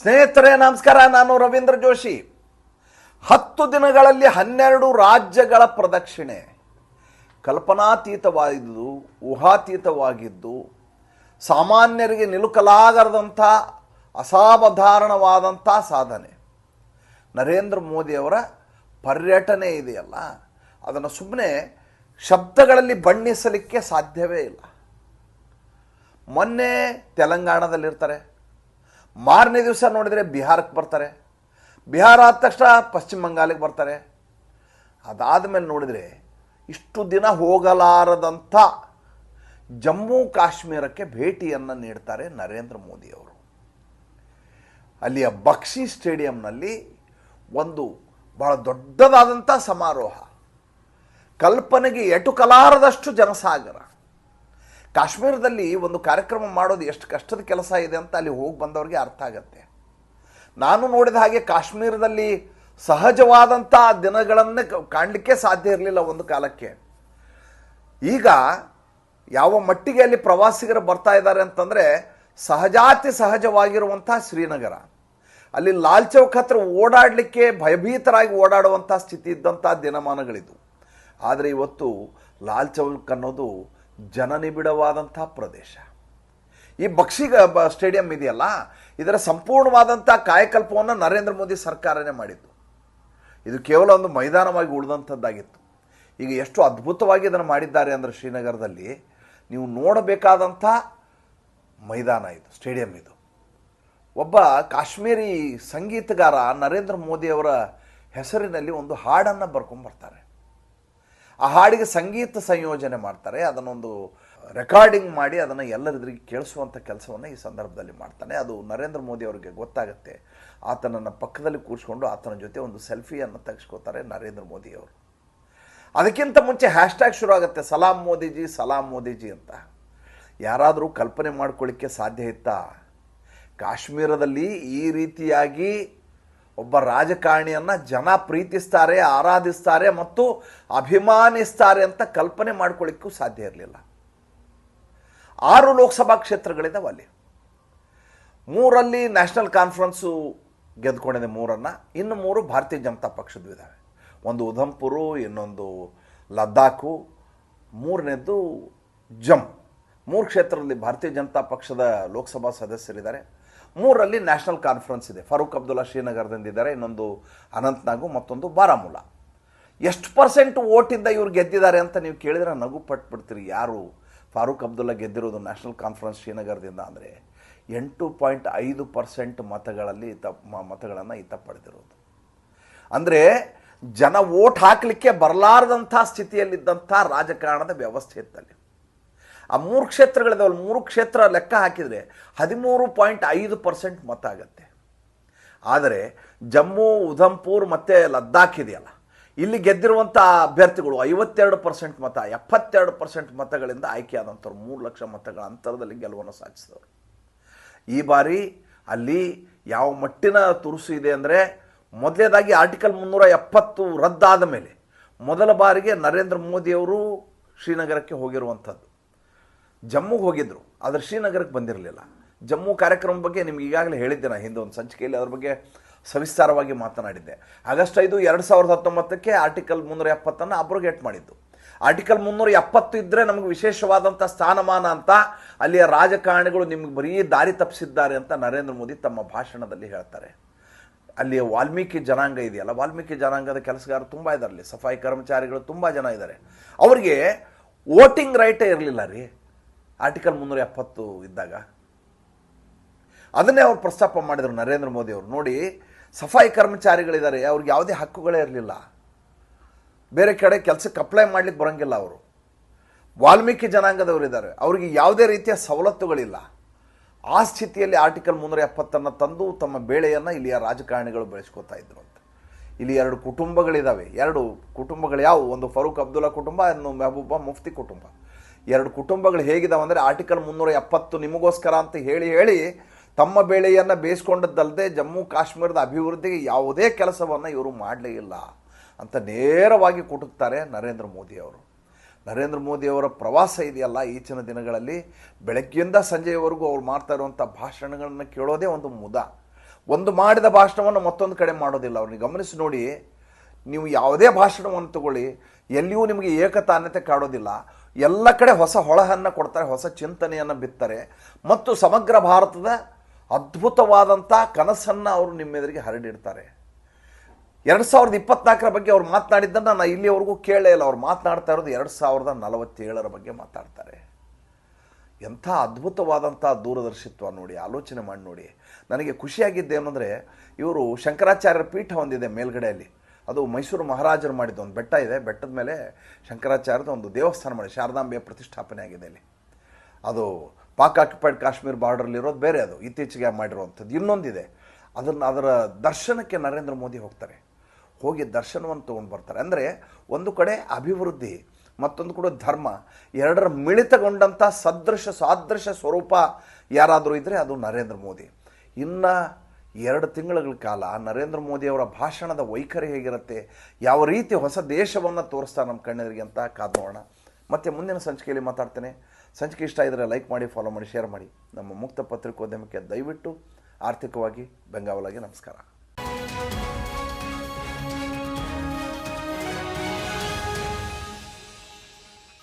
ಸ್ನೇಹಿತರೆ, ನಮಸ್ಕಾರ. ನಾನು ರವೀಂದ್ರ ಜೋಶಿ. ಹತ್ತು ದಿನಗಳಲ್ಲಿ ಹನ್ನೆರಡು ರಾಜ್ಯಗಳ ಪ್ರದಕ್ಷಿಣೆ. ಕಲ್ಪನಾತೀತವಾಗಿದ್ದು, ಊಹಾತೀತವಾಗಿದ್ದು, ಸಾಮಾನ್ಯರಿಗೆ ನಿಲುಕಲಾಗದಂಥ ಅಸಾವಧಾರಣವಾದಂಥ ಸಾಧನೆ. ನರೇಂದ್ರ ಮೋದಿಯವರ ಪರ್ಯಟನೆ ಇದೆಯಲ್ಲ, ಅದನ್ನು ಸುಮ್ಮನೆ ಶಬ್ದಗಳಲ್ಲಿ ಬಣ್ಣಿಸಲಿಕ್ಕೆ ಸಾಧ್ಯವೇ ಇಲ್ಲ. ಮೊನ್ನೆ ತೆಲಂಗಾಣದಲ್ಲಿರ್ತಾರೆ. ಮಾರನೇ ದಿವಸ ನೋಡಿದರೆ ಬಿಹಾರಕ್ಕೆ ಬರ್ತಾರೆ. ಬಿಹಾರ ಆದ ತಕ್ಷಣ ಪಶ್ಚಿಮ ಬಂಗಾಲಿಗೆ ಬರ್ತಾರೆ. ಅದಾದ ಮೇಲೆ ನೋಡಿದರೆ ಇಷ್ಟು ದಿನ ಹೋಗಲಾರದಂಥ ಜಮ್ಮು ಕಾಶ್ಮೀರಕ್ಕೆ ಭೇಟಿಯನ್ನು ನೀಡ್ತಾರೆ ನರೇಂದ್ರ ಮೋದಿಯವರು ಅಲ್ಲಿಯ ಬಕ್ಷಿ ಸ್ಟೇಡಿಯಂನಲ್ಲಿ ಒಂದು ಬಹಳ ದೊಡ್ಡದಾದಂಥ ಸಮಾರೋಹ. ಕಲ್ಪನೆಗೆ ಎಟುಕಲಾರದಷ್ಟು ಜನಸಾಗರ. ಕಾಶ್ಮೀರದಲ್ಲಿ ಒಂದು ಕಾರ್ಯಕ್ರಮ ಮಾಡೋದು ಎಷ್ಟು ಕಷ್ಟದ ಕೆಲಸ ಇದೆ ಅಂತ ಅಲ್ಲಿ ಹೋಗಿ ಬಂದವರಿಗೆ ಅರ್ಥ ಆಗತ್ತೆ. ನಾನು ನೋಡಿದ ಹಾಗೆ ಕಾಶ್ಮೀರದಲ್ಲಿ ಸಹಜವಾದಂಥ ದಿನಗಳನ್ನೇ ಕಾಣಲಿಕ್ಕೆ ಸಾಧ್ಯ ಇರಲಿಲ್ಲ ಒಂದು ಕಾಲಕ್ಕೆ. ಈಗ ಯಾವ ಮಟ್ಟಿಗೆ ಅಲ್ಲಿ ಪ್ರವಾಸಿಗರು ಬರ್ತಾ ಇದ್ದಾರೆ ಅಂತಂದರೆ ಸಹಜಾತಿ ಸಹಜವಾಗಿರುವಂಥ ಶ್ರೀನಗರ. ಅಲ್ಲಿ ಲಾಲ್ ಚೌಕ್ ಹತ್ರ ಓಡಾಡಲಿಕ್ಕೆ ಭಯಭೀತರಾಗಿ ಓಡಾಡುವಂಥ ಸ್ಥಿತಿ ಇದ್ದಂಥ ದಿನಮಾನಗಳಿದು ಆದರೆ ಇವತ್ತು ಲಾಲ್ ಚೌಕ್ ಅನ್ನೋದು ಜನನಿಬಿಡವಾದಂಥ ಪ್ರದೇಶ. ಈ ಬಕ್ಷಿಗ ಸ್ಟೇಡಿಯಂ ಇದೆಯಲ್ಲ, ಇದರ ಸಂಪೂರ್ಣವಾದಂಥ ಕಾಯಕಲ್ಪವನ್ನು ನರೇಂದ್ರ ಮೋದಿ ಸರ್ಕಾರನೇ ಮಾಡಿದ್ದು. ಇದು ಕೇವಲ ಒಂದು ಮೈದಾನವಾಗಿ ಉಳಿದಂಥದ್ದಾಗಿತ್ತು. ಈಗ ಎಷ್ಟು ಅದ್ಭುತವಾಗಿ ಇದನ್ನು ಮಾಡಿದ್ದಾರೆ ಅಂದರೆ ಶ್ರೀನಗರದಲ್ಲಿ, ನೀವು ನೋಡಬೇಕಾದಂಥ ಮೈದಾನ ಇದು, ಸ್ಟೇಡಿಯಂ ಇದು. ಒಬ್ಬ ಕಾಶ್ಮೀರಿ ಸಂಗೀತಗಾರ ನರೇಂದ್ರ ಮೋದಿಯವರ ಹೆಸರಿನಲ್ಲಿ ಒಂದು ಹಾಡನ್ನು ಬರ್ಕೊಂಬರ್ತಾರೆ. ಆ ಹಾಡಿಗೆ ಸಂಗೀತ ಸಂಯೋಜನೆ ಮಾಡ್ತಾರೆ, ಅದನ್ನೊಂದು ರೆಕಾರ್ಡಿಂಗ್ ಮಾಡಿ ಅದನ್ನು ಎಲ್ಲರಿದ್ರಿಗೆ ಕೇಳಿಸುವಂಥ ಕೆಲಸವನ್ನು ಈ ಸಂದರ್ಭದಲ್ಲಿ ಮಾಡ್ತಾನೆ. ಅದು ನರೇಂದ್ರ ಮೋದಿ ಅವರಿಗೆ ಗೊತ್ತಾಗುತ್ತೆ. ಆತನನ್ನು ಪಕ್ಕದಲ್ಲಿ ಕೂರಿಸ್ಕೊಂಡು ಆತನ ಜೊತೆ ಒಂದು ಸೆಲ್ಫಿಯನ್ನು ತೆಗೆಸ್ಕೋತಾರೆ ನರೇಂದ್ರ ಮೋದಿಯವರು ಅದಕ್ಕಿಂತ ಮುಂಚೆ ಹ್ಯಾಶ್ಟ್ಯಾಗ್ ಶುರು ಆಗುತ್ತೆ, ಸಲಾಂ ಮೋದಿಜಿ ಸಲಾಂ ಮೋದಿಜಿ ಅಂತ. ಯಾರಾದರೂ ಕಲ್ಪನೆ ಮಾಡ್ಕೊಳ್ಳಿಕ್ಕೆ ಸಾಧ್ಯ ಇತ್ತಾ? ಕಾಶ್ಮೀರದಲ್ಲಿ ಈ ರೀತಿಯಾಗಿ ಒಬ್ಬ ರಾಜಕಾರಣಿಯನ್ನು ಜನ ಪ್ರೀತಿಸ್ತಾರೆ, ಆರಾಧಿಸ್ತಾರೆ ಮತ್ತು ಅಭಿಮಾನಿಸ್ತಾರೆ ಅಂತ ಕಲ್ಪನೆ ಮಾಡ್ಕೊಳ್ಳಿಕ್ಕೂ ಸಾಧ್ಯ ಇರಲಿಲ್ಲ. ಆರು ಲೋಕಸಭಾ ಕ್ಷೇತ್ರಗಳಿದಾವೆ ಅಲ್ಲಿ. ಮೂರಲ್ಲಿ ನ್ಯಾಷನಲ್ ಕಾನ್ಫರೆನ್ಸು ಗೆದ್ದುಕೊಂಡಿದೆ ಮೂರನ್ನು, ಇನ್ನು ಮೂರು ಭಾರತೀಯ ಜನತಾ ಪಕ್ಷದ್ದು ಇದ್ದಾವೆ ಒಂದು ಉಧಂಪುರು, ಇನ್ನೊಂದು ಲದ್ದಾಖು ಮೂರನೇದು ಜಮ್. ಮೂರು ಕ್ಷೇತ್ರದಲ್ಲಿ ಭಾರತೀಯ ಜನತಾ ಪಕ್ಷದ ಲೋಕಸಭಾ ಸದಸ್ಯರಿದ್ದಾರೆ. ಮೂರರಲ್ಲಿ ನ್ಯಾಷನಲ್ ಕಾನ್ಫರೆನ್ಸ್ ಇದೆ. ಫಾರೂಕ್ ಅಬ್ದುಲ್ಲಾ ಶ್ರೀನಗರದಿಂದ ಇದ್ದಾರೆ ಇನ್ನೊಂದು ಅನಂತ್ನಾಗು, ಮತ್ತೊಂದು ಬಾರಾಮುಲ್ಲಾ. ಎಷ್ಟು ಪರ್ಸೆಂಟ್ ಓಟಿಂದ ಇವ್ರು ಗೆದ್ದಿದ್ದಾರೆ ಅಂತ ನೀವು ಕೇಳಿದ್ರೆ ನಗು ಪಟ್ಬಿಡ್ತೀರಿ. ಯಾರು ಫಾರೂಕ್ ಅಬ್ದುಲ್ಲಾ ಗೆದ್ದಿರೋದು ನ್ಯಾಷನಲ್ ಕಾನ್ಫರೆನ್ಸ್ ಶ್ರೀನಗರದಿಂದ ಅಂದರೆ ಎಂಟು ಪಾಯಿಂಟ್ ಐದು ಪರ್ಸೆಂಟ್ ಮತಗಳಲ್ಲಿ ಮ- ಮತಗಳನ್ನು ಈತ ಪಡೆದಿರೋದು ಅಂದರೆ ಜನ ಓಟ್ ಹಾಕಲಿಕ್ಕೆ ಬರಲಾರದಂಥ ಸ್ಥಿತಿಯಲ್ಲಿದ್ದಂಥ ರಾಜಕಾರಣದ ವ್ಯವಸ್ಥೆ ಇತ್ತಲ್ಲಿ. ಆ ಮೂರು ಕ್ಷೇತ್ರಗಳಿದಾವಲ್ಲ ಮೂರು ಕ್ಷೇತ್ರ ಲೆಕ್ಕ ಹಾಕಿದರೆ ಹದಿಮೂರು ಪಾಯಿಂಟ್ ಐದು ಪರ್ಸೆಂಟ್ ಮತ ಆಗತ್ತೆ. ಆದರೆ ಜಮ್ಮು, ಉಧಂಪುರ್ ಮತ್ತು ಲದ್ದಾಖ್ ಇದೆಯಲ್ಲ, ಇಲ್ಲಿ ಗೆದ್ದಿರುವಂಥ ಅಭ್ಯರ್ಥಿಗಳು ಐವತ್ತೆರಡು ಪರ್ಸೆಂಟ್ ಮತ, ಎಪ್ಪತ್ತೆರಡು ಪರ್ಸೆಂಟ್ ಮತಗಳಿಂದ ಆಯ್ಕೆಯಾದಂಥವ್ರು, ಮೂರು ಲಕ್ಷ ಮತಗಳ ಅಂತರದಲ್ಲಿ ಗೆಲುವನ್ನು ಸಾಧಿಸಿದವರು. ಈ ಬಾರಿ ಅಲ್ಲಿ ಯಾವ ಮಟ್ಟಿನ ತುರುಸು ಇದೆ ಅಂದರೆ ಮೊದಲೇದಾಗಿ ಆರ್ಟಿಕಲ್ ಮುನ್ನೂರ ಎಪ್ಪತ್ತು ರದ್ದಾದ ಮೇಲೆ ಮೊದಲ ಬಾರಿಗೆ ನರೇಂದ್ರ ಮೋದಿಯವರು ಶ್ರೀನಗರಕ್ಕೆ ಹೋಗಿರುವಂಥದ್ದು. ಜಮ್ಮುಗೆ ಹೋಗಿದ್ದರು ಆದರೆ ಶ್ರೀನಗರಕ್ಕೆ ಬಂದಿರಲಿಲ್ಲ. ಜಮ್ಮು ಕಾರ್ಯಕ್ರಮ ಬಗ್ಗೆ ನಿಮ್ಗೆ ಈಗಾಗಲೇ ಹೇಳಿದ್ದೆ ನಾನು ಹಿಂದೆ ಒಂದು ಸಂಚಿಕೆಯಲ್ಲಿ, ಅದ್ರ ಬಗ್ಗೆ ಸವಿಸ್ತಾರವಾಗಿ ಮಾತನಾಡಿದ್ದೆ. ಆಗಸ್ಟ್ ಐದು, ಎರಡು ಸಾವಿರದ ಹತ್ತೊಂಬತ್ತಕ್ಕೆ ಆರ್ಟಿಕಲ್ ಮುನ್ನೂರ ಎಪ್ಪತ್ತನ್ನು ಅಬ್ರೋಗೇಟ್ ಮಾಡಿದ್ದು. ಆರ್ಟಿಕಲ್ ಮುನ್ನೂರ ಎಪ್ಪತ್ತು ಇದ್ದರೆ ನಮಗೆ ವಿಶೇಷವಾದಂಥ ಸ್ಥಾನಮಾನ ಅಂತ ಅಲ್ಲಿಯ ರಾಜಕಾರಣಿಗಳು ನಿಮಗೆ ಬರೀ ದಾರಿ ತಪ್ಪಿಸಿದ್ದಾರೆ ಅಂತ ನರೇಂದ್ರ ಮೋದಿ ತಮ್ಮ ಭಾಷಣದಲ್ಲಿ ಹೇಳ್ತಾರೆ. ಅಲ್ಲಿಯ ವಾಲ್ಮೀಕಿ ಜನಾಂಗ ಇದೆಯಲ್ಲ, ವಾಲ್ಮೀಕಿ ಜನಾಂಗದ ಕೆಲಸಗಾರರು ತುಂಬ ಇದ್ದಾರೆ ಅಲ್ಲಿ. ಸಫಾಯಿ ಕರ್ಮಚಾರಿಗಳು ತುಂಬ ಜನ ಇದ್ದಾರೆ ಅವರಿಗೆ ವೋಟಿಂಗ್ ರೈಟೇ ಇರಲಿಲ್ಲ ರೀ. ಆರ್ಟಿಕಲ್ ಮುನ್ನೂರ ಎಪ್ಪತ್ತು ಇದ್ದಾಗ. ಅದನ್ನೇ ಅವ್ರು ಪ್ರಸ್ತಾಪ ಮಾಡಿದರು ನರೇಂದ್ರ ಮೋದಿ ಅವರು. ನೋಡಿ, ಸಫಾಯಿ ಕರ್ಮಚಾರಿಗಳಿದ್ದಾರೆ, ಅವ್ರಿಗೆ ಯಾವುದೇ ಹಕ್ಕುಗಳೇ ಇರಲಿಲ್ಲ. ಬೇರೆ ಕಡೆ ಕೆಲಸಕ್ಕೆ ಅಪ್ಲೈ ಮಾಡ್ಲಿಕ್ಕೆ ಬರೋಂಗಿಲ್ಲ ಅವರು. ವಾಲ್ಮೀಕಿ ಜನಾಂಗದವರಿದ್ದಾರೆ. ಅವರಿಗೆ ಯಾವುದೇ ರೀತಿಯ ಸವಲತ್ತುಗಳಿಲ್ಲ. ಆ ಸ್ಥಿತಿಯಲ್ಲಿ ಆರ್ಟಿಕಲ್ ಮುನ್ನೂರ ಎಪ್ಪತ್ತನ್ನು ತಂದು ತಮ್ಮ ಬೇಳೆಯನ್ನು ಇಲ್ಲಿಯ ರಾಜಕಾರಣಿಗಳು ಬೆಳೆಸ್ಕೊತಾ ಇದ್ರು ಅಂತ. ಇಲ್ಲಿ ಎರಡು ಕುಟುಂಬಗಳಿದ್ದಾವೆ ಎರಡು ಕುಟುಂಬಗಳು ಯಾವುವು ಒಂದು ಫರೂಕ್ ಅಬ್ದುಲ್ಲಾ ಕುಟುಂಬ ಇನ್ನು ಮೆಹಬೂಬಾ ಮುಫ್ತಿ ಕುಟುಂಬ. ಎರಡು ಕುಟುಂಬಗಳು ಹೇಗಿದಾವೆ ಅಂದರೆ ಆರ್ಟಿಕಲ್ ಮುನ್ನೂರ ಎಪ್ಪತ್ತು ನಿಮಗೋಸ್ಕರ ಅಂತ ಹೇಳಿ ಹೇಳಿ ತಮ್ಮ ಬೆಳೆಯನ್ನು ಬೇಯಿಸ್ಕೊಂಡದ್ದಲ್ಲದೆ ಜಮ್ಮು ಕಾಶ್ಮೀರದ ಅಭಿವೃದ್ಧಿಗೆ ಯಾವುದೇ ಕೆಲಸವನ್ನು ಇವರು ಮಾಡಲೇ ಇಲ್ಲ ಅಂತ ನೇರವಾಗಿ ಕುಟುಕ್ತಾರೆ ನರೇಂದ್ರ ಮೋದಿ ಅವರು. ನರೇಂದ್ರ ಮೋದಿಯವರ ಪ್ರವಾಸ ಇದೆಯಲ್ಲ ಈಚಿನ ದಿನಗಳಲ್ಲಿ. ಬೆಳಗ್ಗೆಯಿಂದ ಸಂಜೆಯವರೆಗೂ ಅವ್ರು ಮಾಡ್ತಾ ಇರುವಂಥ ಭಾಷಣಗಳನ್ನು ಕೇಳೋದೇ ಒಂದು ಮುದ. ಒಂದು ಮಾಡಿದ ಭಾಷಣವನ್ನು ಮತ್ತೊಂದು ಕಡೆ ಮಾಡೋದಿಲ್ಲ. ಅವ್ರನ್ನ ಗಮನಿಸಿ ನೋಡಿ, ನೀವು ಯಾವುದೇ ಭಾಷಣವನ್ನು ತಗೊಳ್ಳಿ, ಎಲ್ಲಿಯೂ ನಿಮಗೆ ಏಕತಾನತೆ ಕಾಡೋದಿಲ್ಲ. ಎಲ್ಲ ಕಡೆ ಹೊಸ ಹೊಳಹನ್ನು ಕೊಡ್ತಾರೆ, ಹೊಸ ಚಿಂತನೆಯನ್ನು ಬಿತ್ತಾರೆ. ಮತ್ತು ಸಮಗ್ರ ಭಾರತದ ಅದ್ಭುತವಾದಂಥ ಕನಸನ್ನು ಅವರು ನಿಮ್ಮೆದುರಿಗೆ ಹರಡಿಡ್ತಾರೆ. ಎರಡು ಸಾವಿರದ ಇಪ್ಪತ್ನಾಲ್ಕರ ಬಗ್ಗೆ ಅವ್ರು ಮಾತನಾಡಿದ್ದನ್ನು ನಾನು ಇಲ್ಲಿಯವರೆಗೂ ಕೇಳೇ ಇಲ್ಲ. ಅವ್ರು ಮಾತನಾಡ್ತಾ ಇರೋದು ಎರಡು ಸಾವಿರದ ನಲವತ್ತೇಳರ ಬಗ್ಗೆ ಮಾತಾಡ್ತಾರೆ ಎಂಥ ಅದ್ಭುತವಾದಂಥ ದೂರದರ್ಶಿತ್ವ ನೋಡಿ, ಆಲೋಚನೆ ಮಾಡಿ ನೋಡಿ. ನನಗೆ ಖುಷಿಯಾಗಿದ್ದೇನೆಂದರೆ ಇವರು ಶಂಕರಾಚಾರ್ಯರ ಪೀಠ ಹೊಂದಿದೆ ಮೇಲ್ಗಡೆಯಲ್ಲಿ. ಅದು ಮೈಸೂರು ಮಹಾರಾಜರು ಮಾಡಿದ ಒಂದು ಬೆಟ್ಟ ಇದೆ. ಬೆಟ್ಟದ ಮೇಲೆ ಶಂಕರಾಚಾರ್ಯದ ಒಂದು ದೇವಸ್ಥಾನ ಮಾಡಿ ಶಾರದಾಂಬೆಯ ಪ್ರತಿಷ್ಠಾಪನೆ ಆಗಿದೆ ಅಲ್ಲಿ. ಅದು ಪಾಕ್ ಆಕ್ಯುಪೈಡ್ ಕಾಶ್ಮೀರ್ ಬಾರ್ಡರ್ಲಿರೋದು ಬೇರೆ ಅದು. ಇತ್ತೀಚೆಗೆ ಮಾಡಿರುವಂಥದ್ದು. ಇನ್ನೊಂದಿದೆ. ಅದನ್ನು ಅದರ ದರ್ಶನಕ್ಕೆ ನರೇಂದ್ರ ಮೋದಿ ಹೋಗ್ತಾರೆ. ಹೋಗಿ ದರ್ಶನವನ್ನು ತೊಗೊಂಡು ಬರ್ತಾರೆ. ಅಂದರೆ ಒಂದು ಕಡೆ ಅಭಿವೃದ್ಧಿ, ಮತ್ತೊಂದು ಕೂಡ ಧರ್ಮ, ಎರಡರ ಮಿಳಿತಗೊಂಡಂಥ ಸದೃಶ, ಸಾದೃಶ ಸ್ವರೂಪ ಯಾರಾದರೂ ಇದ್ದರೆ ಅದು ನರೇಂದ್ರ ಮೋದಿ. ಇನ್ನು ಎರಡು ತಿಂಗಳ ಕಾಲ ನರೇಂದ್ರ ಮೋದಿಯವರ ಭಾಷಣದ ವೈಖರಿ ಹೇಗಿರುತ್ತೆ? ಯಾವ ರೀತಿ ಹೊಸ ದೇಶವನ್ನು ತೋರಿಸ್ತಾ ನಮ್ಮ ಕಣ್ಣೆದರಿಗೆ ಅಂತ ಕಾದ್ ನೋಡೋಣ. ಮತ್ತೆ ಮುಂದಿನ ಸಂಚಿಕೆಯಲ್ಲಿ ಮಾತಾಡ್ತೇನೆ. ಸಂಚಿಕೆ ಇಷ್ಟ ಇದ್ದರೆ ಲೈಕ್ ಮಾಡಿ, ಫಾಲೋ ಮಾಡಿ, ಶೇರ್ ಮಾಡಿ. ನಮ್ಮ ಮುಕ್ತ ಪತ್ರಿಕೋದ್ಯಮಕ್ಕೆ ದಯವಿಟ್ಟು ಆರ್ಥಿಕವಾಗಿ ಬೆಂಗಾವಲಾಗಿ ನಮಸ್ಕಾರ.